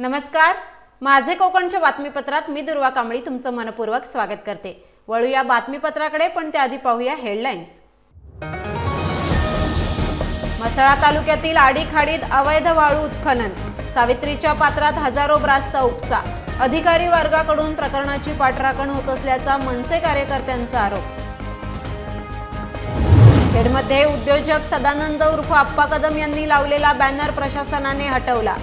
नमस्कार. माझे कोकणच्या बातमीपत्रात मी दुर्वा कांबळी तुमचं मनपूर्वक स्वागत करते. वळूया बातमीपत्राकडे पण त्याआधी पाहूया हेडलाईन्स. मसळा तालुक्यातील आडीखाडीत अवैध वाळू उत्खनन. सावित्रीच्या पात्रात हजारो ब्रासचा उपसा. अधिकारी वर्गाकडून प्रकरणाची पाठराखण होत असल्याचा मनसे कार्यकर्त्यांचा आरोप. खेडमध्ये उद्योजक सदानंद उर्फ आप्पा कदम यांनी लावलेला बॅनर प्रशासनाने हटवला.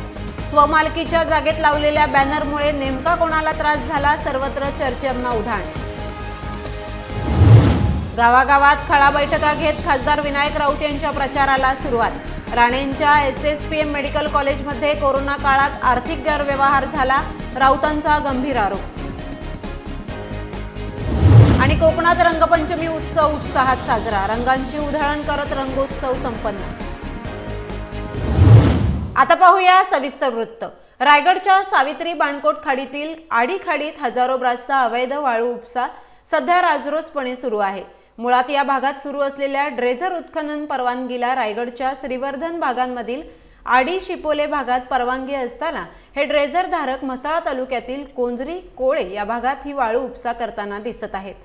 स्वमालकीच्या जागेत लावलेल्या बॅनरमुळे नेमका कोणाला त्रास झाला सर्वत्र चर्चांना उधाण. गावागावात खळा बैठका घेत खासदार विनायक राऊत यांच्या प्रचाराला सुरुवात. राणेंच्या S S P M medical कॉलेजमध्ये कोरोना काळात आर्थिक गैरव्यवहार झाला राऊतांचा गंभीर आरोप. आणि कोकणात रंगपंचमी उत्सव उत्साहात साजरा. रंगांची उधळण करत रंगोत्सव संपन्न. आता पाहूया सविस्तर वृत्त. रायगडच्या सावित्री बाणकोट खाडीतील आडी खाडीत हजारो ब्रासचा अवैध वाळू उपसा सध्या राजरोसपणे सुरू आहे. मुळात या भागात सुरू असलेल्या ड्रेजर उत्खनन परवानगीला रायगडच्या श्रीवर्धन भागांमधील आडी शिपोले भागात परवानगी असताना हे ड्रेजर धारक म्हसाळा तालुक्यातील कोंजरी कोळे या भागात ही वाळू उपसा करताना दिसत आहेत.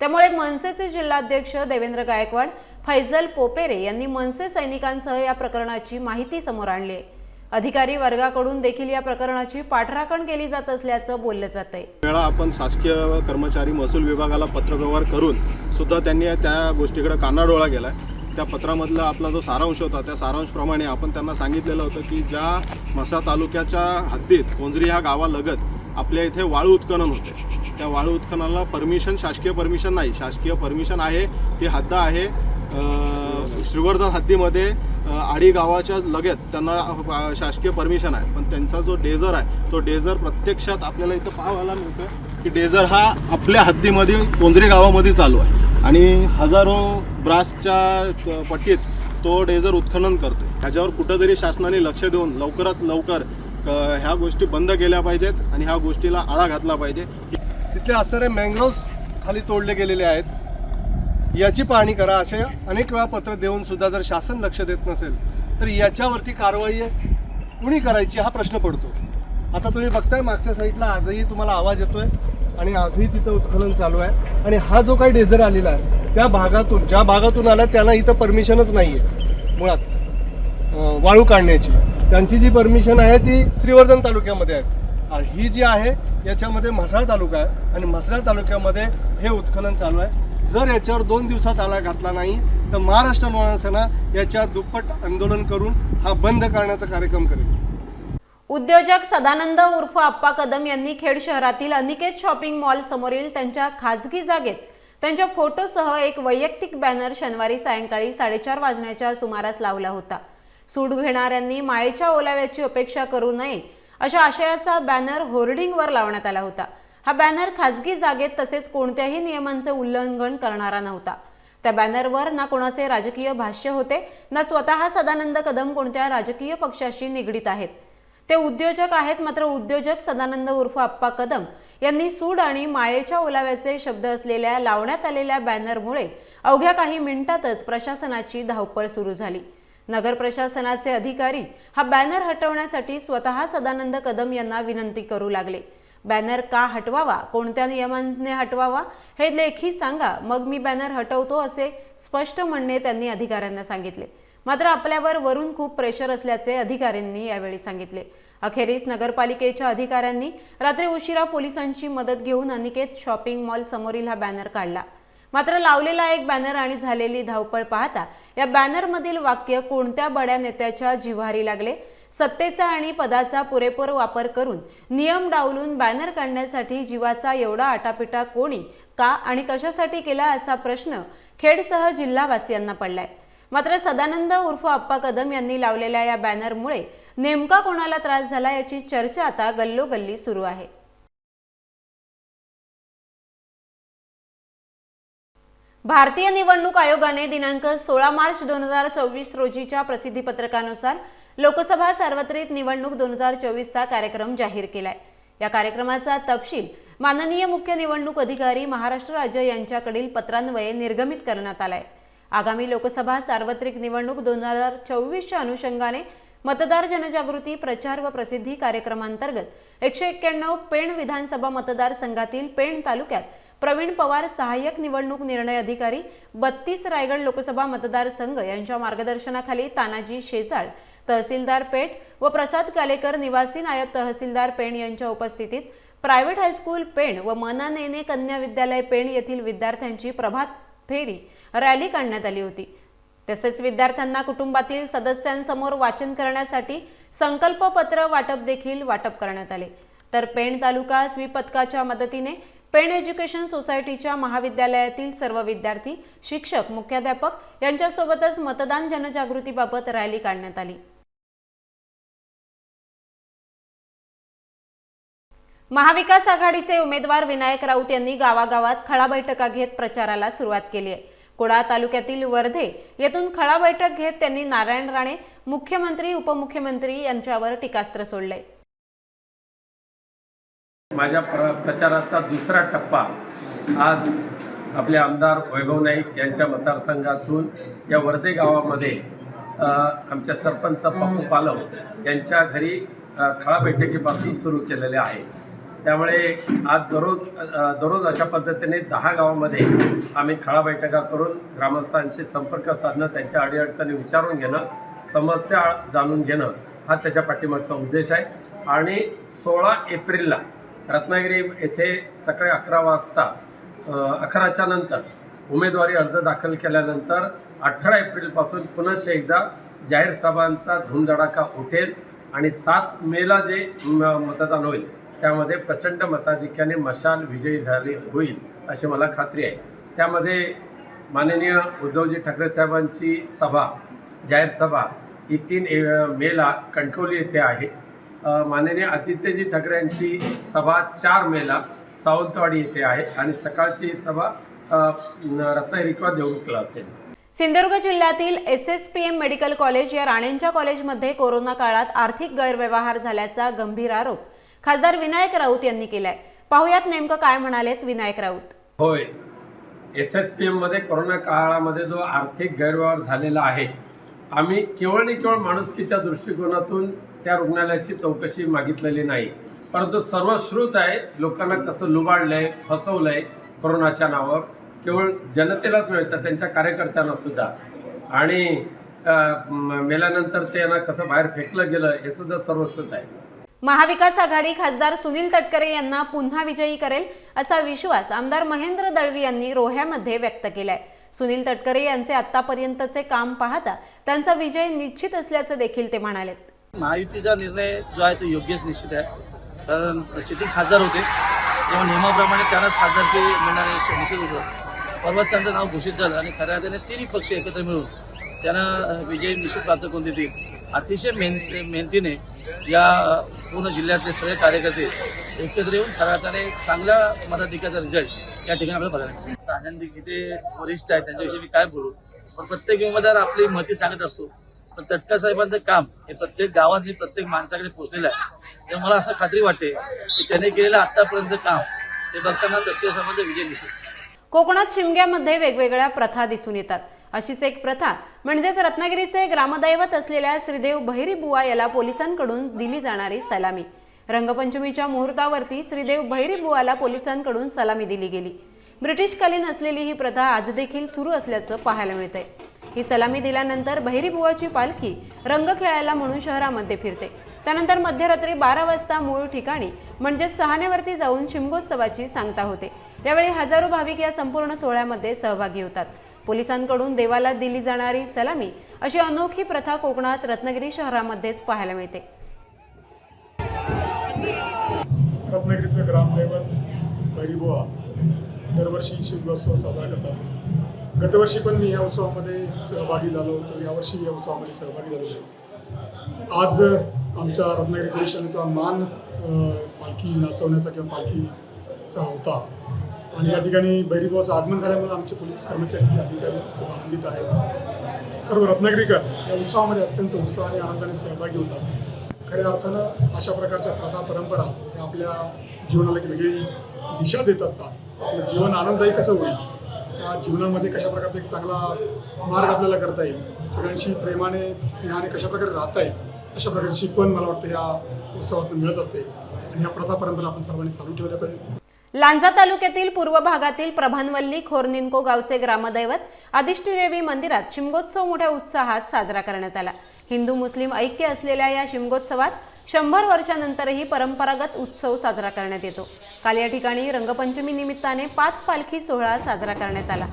त्यामुळे मनसेचे जिल्हाध्यक्ष देवेंद्र गायकवाड फैजल पोपेरे यांनी मनसे सैनिकांसह या प्रकरणाची माहिती समोर आणली आहे. अधिकारी वर्गाकडून देखील या प्रकरणाची पाठराखण केली जात असल्याचं बोललं जात आहे वेळा आपण शासकीय कर्मचारी महसूल विभागाला पत्रव्यवहार करून सुद्धा त्यांनी त्या गोष्टीकडे कानाडोळा केला त्या पत्रामधला आपला जो सारांश होता त्या सारांशप्रमाणे आपण त्यांना सांगितलेलं होतं की ज्या मसा तालुक्याच्या हद्दीत कोंजरी ह्या गावालगत आपल्या इथे वाळू उत्खनन होते त्या वाळू उत्खननाला परमिशन शासकीय परमिशन नाही. शासकीय परमिशन आहे ती हद्द आहे श्रीवर्धन हद्दीमध्ये आडी गावाच्या लगेच त्यांना शासकीय परमिशन आहे. पण त्यांचा जो डेझर आहे तो डेझर प्रत्यक्षात आपल्याला इथं पाहायला मिळतं की डेझर हा आपल्या हद्दीमध्ये कोंजरी गावामध्ये चालू आहे. आणि हजारो ब्रासच्या पट्टीत तो डेझर उत्खनन करतो ह्याच्यावर कुठंतरी शासनाने लक्ष देऊन लवकरात लवकर ह्या गोष्टी बंद केल्या पाहिजेत आणि ह्या गोष्टीला आळा घातला पाहिजे. तिथले असणारे मँग्रोव्स खाली तोडले गेलेले आहेत. याची पाहणी करा. असे अनेक वेळा पत्र देऊन सुद्धा जर शासन लक्ष देत नसेल तर याच्यावरती कारवाई कुणी करायची? हा प्रश्न पडतो. आता तुम्ही बघताय मागच्या साईडला आजही तुम्हाला आवाज येतोय आणि आजही तिथं उत्खनन चालू आहे. आणि हा जो काही डेझर आलेला आहे त्या भागातून ज्या भागातून आला त्यांना इथं परमिशनच नाही आहे मुळात वाळू काढण्याची. त्यांची जी परमिशन आहे ती श्रीवर्धन तालुक्यामध्ये आहे. ही जी आहे याच्यामध्ये म्हसळा तालुका आहे. आणि म्हसळा तालुक्यामध्ये हे उत्खनन चालू आहे. जर याच्यावर दोन दिवसात आला घातला नाही तर महाराष्ट्र नवरा याच्या दुप्पट आंदोलन करून हा बंद करण्याचा कार्यक्रम करेल. उद्योजक सदानंद उर्फ आप्पा कदम यांनी खेड शहरातील अनिकेत शॉपिंग मॉल समोरील त्यांच्या खाजगी जागेत त्यांच्या फोटोसह एक वैयक्तिक बॅनर शनिवारी सायंकाळी साडेचार वाजण्याच्या सुमारास लावला होता. सूड घेणाऱ्यांनी मायेच्या ओलाव्याची अपेक्षा करू नये अशा आशयाचा बॅनर होर्डिंगवर लावण्यात आला होता. हा बॅनर खाजगी जागेत तसेच कोणत्याही नियमांचे उल्लंघन करणारा नव्हता. त्या बॅनरवर ना कोणाचे राजकीय भाष्य होते ना स्वतः सदानंद कदम कोणत्या राजकीय पक्षाशी निगडीत आहेत. ते उद्योजक आहेत मात्र उद्योजक सदानंद उर्फ आप्पा कदम यांनी सूड आणि मायेच्या ओलाव्याचे शब्द असलेल्या लावण्यात आलेल्या बॅनरमुळे अवघ्या काही मिनिटातच प्रशासनाची धावपळ सुरू झाली. नगर प्रशासनाचे अधिकारी हा बॅनर हटवण्यासाठी स्वतः सदानंद कदम यांना विनंती करू लागले. बॅनर का हटवावा? कोणत्या नियमांनी हटवावा? हे लेखी सांगा. मग मी बॅनर हटवतो असे स्पष्ट म्हणणे त्यांनी अधिकाऱ्यांना सांगितले. मात्र आपल्यावर वरून खूप प्रेशर असल्याचे अधिकाऱ्यांनी यावेळी सांगितले. अखेरीस नगरपालिकेच्या अधिकाऱ्यांनी रात्री उशिरा पोलिसांची मदत घेऊन अनिकेत शॉपिंग मॉल समोरील हा बॅनर काढला. मात्र लावलेला एक बॅनर आणि झालेली धावपळ पाहता या बॅनरमधील वाक्य कोणत्या बड्या नेत्याच्या जिव्हारी लागले? सत्तेचा आणि पदाचा पुरेपूर वापर करून नियम डावलून बॅनर काढण्यासाठी जीवाचा एवढा आटापिटा कोणी का आणि कशासाठी केला असा प्रश्न खेडसह जिल्हावासियांना पडलाय. मात्र सदानंद उर्फ आप्पा कदम यांनी लावलेल्या या बॅनरमुळे नेमका कोणाला त्रास झाला याची चर्चा आता गल्लोगल्ली सुरू आहे. भारतीय निवडणूक आयोगाने दिनांक सोळा मार्च दोन हजार चोवीस रोजीच्या प्रसिद्धीपत्रकानुसार लोकसभा सार्वत्रिक निवडणूक दोन हजार चोवीसचा कार्यक्रम जाहीर केलाय. या कार्यक्रमाचा तपशील माननीय मुख्य निवडणूक अधिकारी महाराष्ट्र राज्य यांच्याकडील पत्रान्वये निर्गमित करण्यात आलाय. आगामी लोकसभा सार्वत्रिक निवडणूक दोन हजार चोवीसच्या अनुषंगाने मतदार जनजागृती प्रचार व प्रसिद्धी कार्यक्रमांतर्गत एकशे एक्क्याण्णव पेण विधानसभा मतदारसंघातील पेण तालुक्यात प्रवीण पवार सहाय्यक निवडणूक निर्णय अधिकारी बत्तीस रायगड लोकसभा मतदारसंघ यांच्या मार्गदर्शनाखाली तानाजी शेजाळ तहसीलदार पेठ व प्रसाद कालेकर निवासी नायब तहसीलदार पेण यांच्या उपस्थितीत प्रायव्हेट हायस्कूल पेण व मना नेने कन्या विद्यालय पेण येथील विद्यार्थ्यांची प्रभात फेरी रॅली काढण्यात आली होती. तसेच विद्यार्थ्यांना कुटुंबातील सदस्यांसमोर वाचन करण्यासाठी संकल्प पत्र वाटप देखील वाटप करण्यात आले. तर पेण तालुका स्वीप पथकाच्या मदतीने पेण एज्युकेशन सोसायटीच्या महाविद्यालयातील सर्व विद्यार्थी शिक्षक मुख्याध्यापक यांच्यासोबतच मतदान जनजागृतीबाबत रॅली काढण्यात आली. महाविकास आघाडीचे उमेदवार विनायक राऊत यांनी गावागावात खळा बैठका घेत प्रचाराला सुरुवात केली आहे. कुडाळ तालुक्यातील वर्धे येथून खळा बैठक घेत त्यांनी नारायण राणे मुख्यमंत्री उपमुख्यमंत्री यांच्यावर टीकास्त्र सोडले. माझ्या प्र प्रचाराचा दुसरा टप्पा आज आपले आमदार वैभव नाईक यांच्या मतदारसंघातून या वर्धे गावामध्ये आमच्या सरपंच पप्पू पालव यांच्या घरी खळा बैठकीपासून सुरू केलेले आहे. त्यामुळे आज दररोज दररोज अशा पद्धतीने दहा गावामध्ये आम्ही खळा बैठका करून ग्रामस्थांशी संपर्क साधणं त्यांच्या अडीअडचणी विचारून घेणं समस्या जाणून घेणं हा त्याच्या पाठीमागचा उद्देश आहे. आणि सोळा एप्रिलला रत्नागिरी येथे सकाळी अकरा वाजता अकराच्या नंतर उमेदवारी अर्ज दाखल केल्यानंतर अठरा एप्रिलपासून पुनश एकदा जाहीर सभांचा धुमधडाका उठेल आणि सात मेला जे म- मतदान होईल त्यामध्ये प्रचंड मताधिक्याने मशाल विजयी झाली होईल अशी मला खात्री आहे. त्यामध्ये माननीय उद्धवजी ठाकरे साहेबांची सभा जाहीर सभा ही तीन ए- मेला कणकवली येथे आहे. माननीय आदित्यजी ठाकरे यांची सभा चार मेला सावंतवाडी येथे आहे आणि सकाळची सभा रत्नागिरी किंवा देवरुखला असेल. सिंधुदुर्ग जिल्ह्यातील S S P M medical college या राणेंच्या कॉलेजमध्ये कोरोना काळात आर्थिक गैरव्यवहार झाल्याचा गंभीर आरोप खासदार विनायक राऊत यांनी केलाय. पाहुयात नेमकं काय म्हणालेत विनायक राऊत. होय. एस एस पी एममध्ये कोरोना काळामध्ये जो आर्थिक गैरव्यवहार झालेला आहे आम्ही केवळ आणि केवळ माणुसकीच्या दृष्टिकोनातून त्या रुग्णालयाची चौकशी मागितलेली नाही. परंतु सर्वश्रुत आहे लोकांना कसं लुबाडलं आहे फसवलं आहे कोरोनाच्या नावावर केवळ जनतेलाच नव्हे तर त्यांच्या कार्यकर्त्यांना सुद्धा. आणि मेल्यानंतर त्यांना कसं बाहेर फेकलं गेलं हे सुद्धा सर्वश्रुत आहे. महाविकास आघाडी खासदार सुनील तटकरे यांना पुन्हा विजयी करेल असा विश्वास आमदार महेंद्र दळवी यांनी रोह्यामध्ये व्यक्त केलाय. सुनील तटकरे यांचे आतापर्यंतचे काम पाहता त्यांचा विजय निश्चित असल्याचं देखील ते म्हणाले महायुतीचा निर्णय जो आहे तो योग्यच निश्चित आहे. कारण सिटिंग खासदार होते. तेव्हा नियमाप्रमाणे त्यांनाच खासदारकी मिळणार निश्चित होतं. परवाच त्यांचं नाव घोषित झालं आणि खऱ्या अर्थाने तिन्ही पक्ष एकत्र मिळून त्यांना विजय निश्चित प्राप्त करून देतील. अतिशय मेहनत मेहनतीने या पूर्ण जिल्ह्यातले सगळे कार्यकर्ते एकत्र येऊन खऱ्या अर्थाने चांगल्या मताधिकाचा रिझल्ट या ठिकाणी आपल्याला बघायला आनंदी गीते वरिष्ठ आहेत त्यांच्याविषयी मी काय बोलू? पण प्रत्येक उमेदवार आपली मती सांगत असतो. पण तटकर साहेबांचं काम हे प्रत्येक गावात प्रत्येक माणसाकडे पोहोचलेलं आहे. तर मला असं खात्री वाटते की त्याने केलेलं आतापर्यंतचं काम ते बघताना तटकर साहेबांचा विजय दिसेल कोकणात शिमग्यामध्ये वेगवेगळ्या प्रथा दिसून येतात. अशीच एक प्रथा. म्हणजेच रत्नागिरीचे ग्रामदैवत असलेल्या श्रीदेव भैरी बुवा याला पोलिसांकडून दिली जाणारी सलामी. रंगपंचमीच्या मुहूर्तावरती श्रीदेव भैरी बुवाला पोलिसांकडून सलामी दिली गेली. ब्रिटिशकालीन असलेली ही प्रथा आज देखील सुरू असल्याचं पाहायला मिळतंय. ही सलामी दिल्यानंतर बहिरीबुवाची पालखी रंग खेळायला म्हणून शहरामध्ये फिरते. त्यानंतर मध्यरात्री बारा वाजता मूळ ठिकाणी म्हणजेच सहानेवरती जाऊन शिमगोत्सवाची सांगता होते. यावेळी हजारो भाविक या संपूर्ण सोहळ्यामध्ये सहभागी होतात. पोलिसांकडून देवाला दिली जाणारी सलामी अशी अनोखी प्रथा कोकणात रत्नागिरी शहरामध्येच पाहायला मिळते. रत्नागिरीचं ग्रामदैवत भैरीबुवा दरवर्षी शिवगोत्सव साजरा करतात. गतवर्षी पण मी या उत्सवामध्ये सहभागी झालो होतो. यावर्षी या उत्सवामध्ये सहभागी झालो होतो. आज आमच्या रत्नागिरी पोलिसांचा मान पालखी नाचवण्याचा किंवा पालखीचा होता. आणि या ठिकाणी बैरीबावाचं आगमन झाल्यामुळे आमचे पोलीस कर्मचारी अधिकारी खूप आनंदित आहेत. सर्व रत्नागिरीकर या उत्सवामध्ये अत्यंत उत्साहाने आनंदाने सहभागी होतात. खऱ्या अर्थानं अशा प्रकारच्या प्रथा परंपरा या आपल्या जीवनाला एक वेगळी दिशा देत असतात. आपलं जीवन आनंददायी कसं होईल? त्या जीवनामध्ये कशा प्रकारचा एक चांगला मार्ग आपल्याला करता येईल? सगळ्यांशी प्रेमाने स्नेहाने कशा प्रकारे राहता येईल? अशा प्रकारची शिकवण मला वाटतं या उत्सवातून मिळत असते. आणि ह्या प्रथा परंपरा आपण सर्वांनी चालू ठेवल्या पाहिजे लांजा तालुक्यातील पूर्व भागातील प्रभानवल्ली खोरनिनको गावचे ग्रामदैवत अधिष्ठदेवी मंदिरात शिमगोत्सव मोठ्या उत्साहात साजरा करण्यात आला. हिंदू मुस्लिम ऐक्य असलेल्या या शिमगोत्सवात शंभर वर्षानंतरही परंपरागत उत्सव साजरा करण्यात येतो. काल या ठिकाणी रंगपंचमी निमित्ताने पाच पालखी सोहळा साजरा करण्यात आला.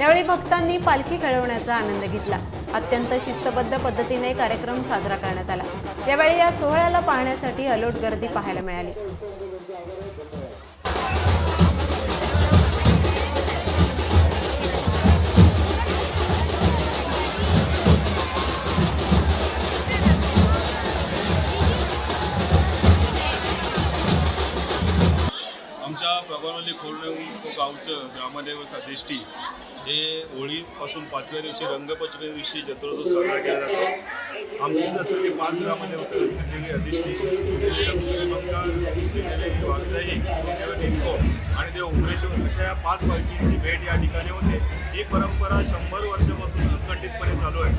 यावेळी भक्तांनी पालखी खेळवण्याचा आनंद घेतला. अत्यंत शिस्तबद्ध पद्धतीने कार्यक्रम साजरा करण्यात आला. यावेळी या सोहळ्याला पाहण्यासाठी अलोट गर्दी पाहायला मिळाली. आमच्या प्रभावली खोरणे गावचं ग्रामदेवता देष्टी. हे होळीपासून पाचव्या दिवशी रंगपंचमी दिवशी जत्रोत्सव साजरा केला जातो आमची जसं की पाच ग्रामदेवता देवी अधिष्ठी देवी लक्ष्मी मंगळ देवी वागजाई देवी निमको आणि देव उमरेश्वर अशा या पाच पालखींची भेट या ठिकाणी होते. ही परंपरा शंभर वर्षापासून अखंडितपणे चालू आहे.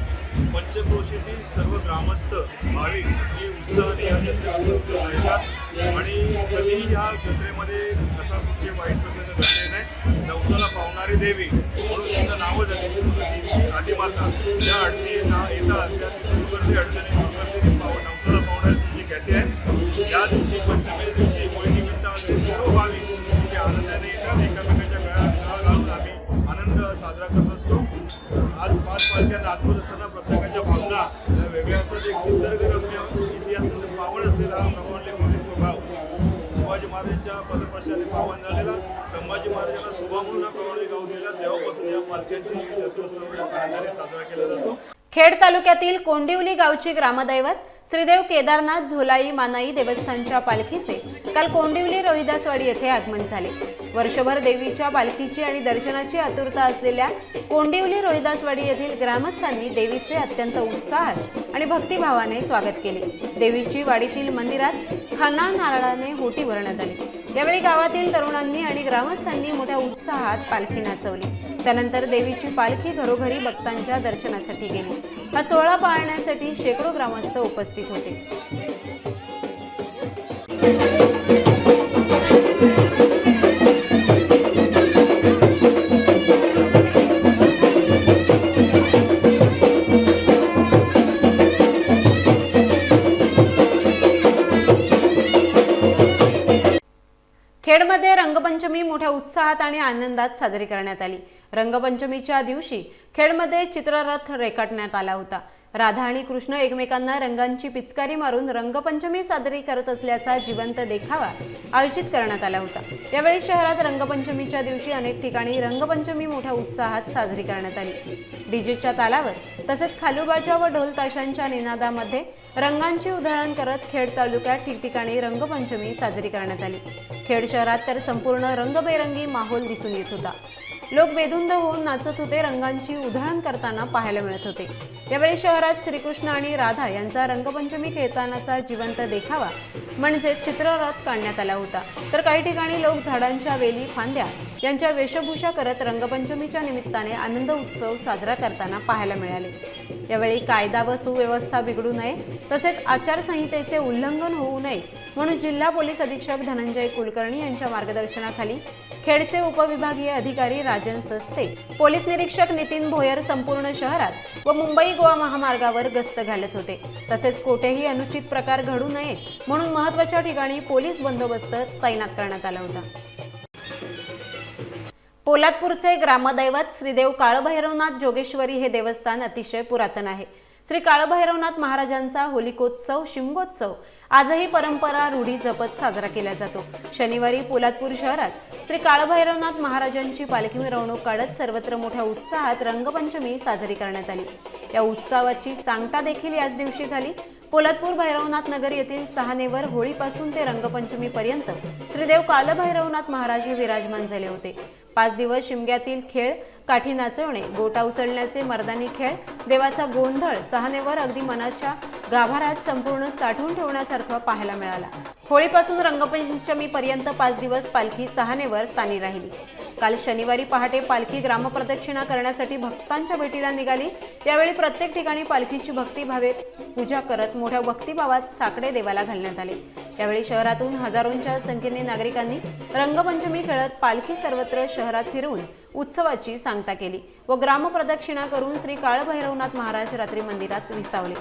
पंचक्रोशीतील सर्व ग्रामस्थ भाविक ही उत्साहाने या जत्रेत आणि कधीही या जत्रेमध्ये कसा कुठचे वाईट प्रसंग घडले नाही नवसाला पावणारी देवी म्हणून तिचं नावच आहे देवी आदिमाता. ज्या अडचणी नाव येतात त्या तिथे अडचणी दूर करते. ती पाव नवसाला पावणारी जी ख्याती आहे. या दिवशी पंचमी दिवशी होळी सर्व भाविक इथे आनंदाने येतात. एकमेकांच्या गळ्यात गळा घालून आम्ही आनंद साजरा करत असतो. आज पाच पालख्या नाचवत असताना प्रत्येकाच्या भावना वेगळ्या असतात. एक निसर्गरम्य इतिहास पावन असलेला महाराजांच्या पदस्पर्शाने पावन झालेला. संभाजी महाराजाला सुभा म्हणून हा प्रमाणले गाव दिलेला. तेव्हापासून या पालख्यांची रथोत्सव आनंदाने साजरा केला जातो. खेड तालुक्यातील कोंडिवली गावची ग्रामदैवत श्रीदेव केदारनाथ झोलाई मानाई देवस्थानच्या पालखीचे काल कोंडिवली रोहिदासवाडी येथे आगमन झाले. वर्षभर देवीच्या पालखीची आणि दर्शनाची आतुरता असलेल्या कोंडिवली रोहिदासवाडी येथील ग्रामस्थांनी देवीचे अत्यंत उत्साहात आणि भक्तिभावाने स्वागत केले. देवीची वाडीतील मंदिरात खाना नारळाने होटी भरण्यात आली. यावेळी गावातील तरुणांनी आणि ग्रामस्थांनी मोठ्या उत्साहात पालखी नाचवली. त्यानंतर देवीची पालखी घरोघरी भक्तांच्या दर्शनासाठी गेली. हा सोहळा पाहण्यासाठी शेकडो ग्रामस्थ उपस्थित होते. रंगपंचमी मोठ्या उत्साहात आणि आनंदात साजरी करण्यात आली. रंगपंचमीच्या दिवशी खेडमध्ये चित्ररथ रेखाटण्यात आला होता. राधा आणि कृष्ण एकमेकांना रंगांची पिचकारी मारून रंगपंचमी साजरी करत असल्याचा जिवंत देखावा आयोजित करण्यात आला होता. यावेळी शहरात रंगपंचमीच्या दिवशी अनेक ठिकाणी रंगपंचमी मोठ्या उत्साहात साजरी करण्यात आली. डीजेच्या तालावर तसेच खालुबाच्या व ढोल ताशांच्या निनादामध्ये रंगांची उधळण करत खेड तालुक्यात ठिकठिकाणी रंगपंचमी साजरी करण्यात आली. खेड शहरात तर संपूर्ण रंगबेरंगी माहोल दिसून येत होता. लोक बेधुंद होऊन नाचत होते रंगांची उधळण करताना पाहायला मिळत होते. यावेळी शहरात श्रीकृष्ण आणि राधा यांचा रंगपंचमी खेळतानाचा जिवंत देखावा म्हणजे चित्ररथ काढण्यात आला होता. तर काही ठिकाणी लोक झाडांच्या वेली फांद्या यांच्या वेशभूषा करत रंगपंचमीच्या निमित्ताने आनंद उत्सव साजरा करताना पाहायला मिळाले. यावेळी कायदा व सुव्यवस्था बिघडू नये तसेच आचारसंहितेचे उल्लंघन होऊ नये म्हणून जिल्हा पोलीस अधीक्षक धनंजय कुलकर्णी यांच्या मार्गदर्शनाखाली खेडचे उपविभागीय अधिकारी राजन सस्ते पोलीस निरीक्षक नितीन भोयर संपूर्ण शहरात व मुंबई गोवा महामार्गावर गस्त घालत होते. तसेच कोठेही अनुचित प्रकार घडू नये म्हणून महत्त्वाच्या ठिकाणी पोलीस बंदोबस्त तैनात करण्यात आला होता. पोलादपूरचे ग्रामदैवत श्रीदेव काळभैरवनाथ जोगेश्वरी हे देवस्थान अतिशय पुरातन आहे. श्री काळभैरवनाथ महाराजांचा होलिकोत्सव शिमगोत्सव. आजही परंपरा रूढी जपत साजरा केला जातो. शनिवारी पोलादपूर शहरात श्री काळभैरवनाथ महाराजांची पालखी मिरवणूक काढत सर्वत्र मोठ्या उत्साहात रंगपंचमी साजरी करण्यात आली. या उत्सवाची सांगता देखील याच दिवशी झाली. पोलादपूर भैरवनाथ नगर येथील सहानेवर होळीपासून ते रंगपंचमीपर्यंत श्रीदेव कालभैरवनाथ महाराज हे विराजमान झाले होते. पाच दिवस शिमग्यातील खेळ काठी नाचवणे गोटा उचलण्याचे मर्दानी खेळ देवाचा गोंधळ सहानेवर अगदी मनाच्या गाभारात संपूर्ण साठवून ठेवण्यासारखं पाहायला मिळाला. होळीपासून रंगपंचमीपर्यंत पाच दिवस पालखी सहानेवर स्थानी राहिली. काल शनिवारी पहाटे पालखी ग्रामप्रदक्षिणा करण्यासाठी भक्तांच्या भेटीला निघाली. यावेळी प्रत्येक ठिकाणी पालखीची भक्तिभावे पूजा करत मोठ्या भक्तिभावात साकडे देवाला घालण्यात आले. यावेळी शहरातून हजारोंच्या संख्येने नागरिकांनी रंगपंचमी खेळत पालखी सर्वत्र शहरात फिरवून उत्सवाची सांगता केली व ग्रामप्रदक्षिणा करून श्री काळभैरवनाथ महाराज रात्री मंदिरात विसावले.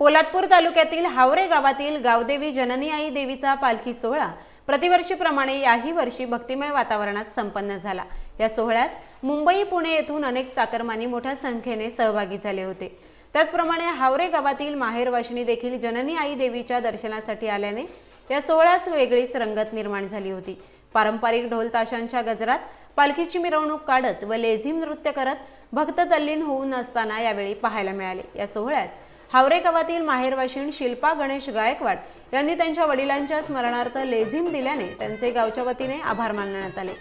पोलादपूर तालुक्यातील हावरे गावातील गावदेवी जननी आई देवीचा पालखी सोहळा प्रतिवर्षीप्रमाणे याही वर्षी भक्तिमय वातावरणात संपन्न झाला. या सोहळ्यास मुंबई पुणे येथून अनेक चाकरमानी मोठ्या संख्येने सहभागी झाले होते. त्याचप्रमाणे हावरे गावातील माहेरवाशिनी देखील जननी आई देवीच्या दर्शनासाठी आल्याने या सोहळ्याच वेगळीच रंगत निर्माण झाली होती. पारंपरिक ढोल ताशांच्या गजरात पालखीची मिरवणूक काढत व लेझीम नृत्य करत भक्त तल्लीन होऊन असताना यावेळी पाहायला मिळाले. या सोहळ्यास हावरे गावातील माहेरवाशीण शिल्पा गणेश गायकवाड यांनी त्यांच्या वडिलांच्या स्मरणार्थ लेझिम दिल्याने त्यांचे गावच्या वतीने आभार मानण्यात आले.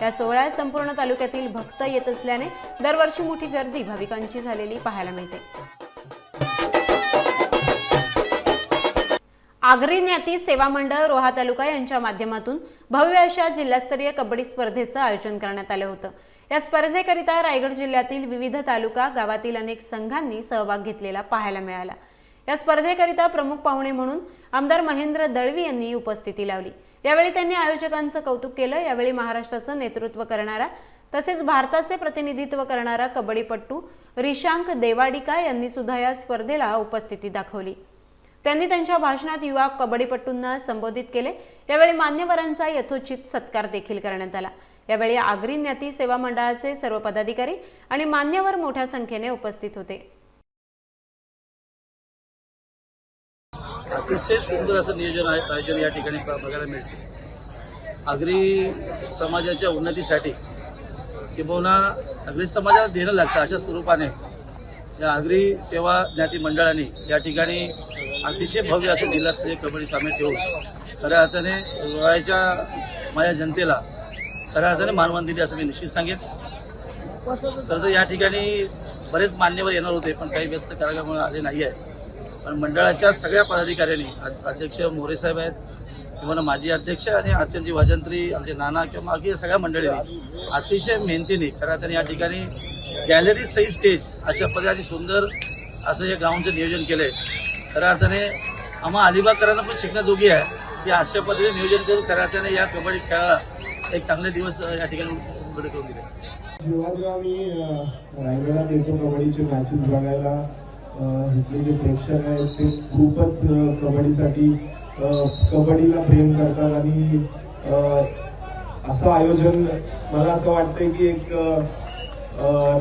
या सोहळ्यात संपूर्ण तालुक्यातील भक्त येत असल्याने दरवर्षी मोठी गर्दी भाविकांची झालेली पाहायला मिळते. आगरी ज्ञाती सेवा मंडळ रोहा तालुका यांच्या माध्यमातून भव्य अशा जिल्हास्तरीय कबड्डी स्पर्धेचं आयोजन करण्यात आलं होतं. या स्पर्धेकरिता रायगड जिल्ह्यातील विविध तालुका गावातील अनेक संघांनी सहभाग घेतलेला पाहायला मिळाला. या स्पर्धेकरिता प्रमुख पाहुणे म्हणून आमदार महेंद्र दळवी यांनी उपस्थिती लावली. यावेळी त्यांनी आयोजकांचं कौतुक केलं. यावेळी महाराष्ट्राचं नेतृत्व करणारा तसेच भारताचे प्रतिनिधित्व करणारा कबड्डीपट्टू रिशांक देवाडिका यांनी सुद्धा या स्पर्धेला उपस्थिती दाखवली. त्यांनी त्यांच्या भाषणात युवा कबड्डीपट्टूंना संबोधित केले. यावेळी मान्यवरांचा यथोचित सत्कार देखील करण्यात आला. यावेळी आगरी ज्ञाती सेवा मंडळाचे सर्व पदाधिकारी आणि मान्यवर मोठ्या संख्येने उपस्थित होते. अतिशय सुंदर असं नियोजन आहे आयोजन या ठिकाणी बघायला मिळते. आगरी समाजाच्या उन्नतीसाठी किंबहुना आगरी समाजाला देणं लागतं अशा स्वरूपाने या आगरी सेवा ज्ञाती मंडळाने या ठिकाणी अतिशय भव्य असं जिल्हास्तरीय कबड्डी सामने ठेवून खऱ्या अर्थाने रोहाच्या माझ्या जनतेला खऱ्या अर्थाने मानवंत दिली असं मी निश्चित सांगेन. खरं तर या ठिकाणी बरेच मान्यवर येणार होते पण काही व्यस्त कार्यक्रमामुळे आले नाही आहेत. पण मंडळाच्या सगळ्या पदाधिकाऱ्यांनी अध्यक्ष मोरे साहेब आहेत किंवा माजी अध्यक्ष आणि अर्चनजी वाजंत्री आमचे नाना किंवा बाकी सगळ्या मंडळींनी अतिशय मेहनतीने खऱ्या अर्थाने या ठिकाणी गॅलरी सही स्टेज अशा पद्धतीने सुंदर असं या ग्राउंडचं नियोजन केलं आहे खऱ्या अर्थाने आम्हा अलिबागकरांना पण शिकण्याजोगी आहे की अशा पद्धतीने नियोजन करून खऱ्या अर्थाने या कबड्डी खेळाला एक चांगले दिवस या ठिकाणी उघडे करून दिले. जेव्हा जेव्हा मी रायगडात येतो कबड्डीचे मॅचेस बघायला. इथले जे प्रेक्षक आहेत ते खूपच कबड्डीसाठी कबड्डीला प्रेम करतात आणि असं आयोजन मला असं वाटतंय की एक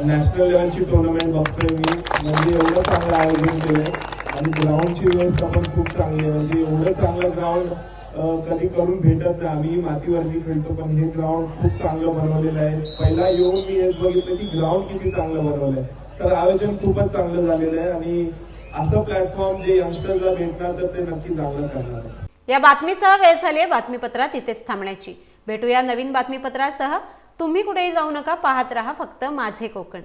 नॅशनल लेवलची टुर्नामेंट बघतोय मी. म्हणजे एवढं चांगलं आयोजन केलंय. आणि ग्राउंडची व्यवस्था पण खूप चांगली आहे. म्हणजे एवढं चांगलं ग्राउंड कधी करून भेटत नाही. आम्ही मातीवरती खेळतो पण हे ग्राउंड खूप चांगलं बनवलेलं आहे. पहिला येऊन मी हेच बघितलं की ग्राउंड किती चांगलं बनवलंय. तर आयोजन खूपच चांगलं झालेलं आहे आणि असं प्लॅटफॉर्म जे यंगस्टरला भेटणार तर ते नक्की चांगलं करणार. या बातमीसह वेळ झाली आहे बातमीपत्रात इथेच थांबण्याची. भेटूया नवीन बातमीपत्रासह. तुम्ही कुठेही जाऊ नका पाहत राहा फक्त माझे कोकण.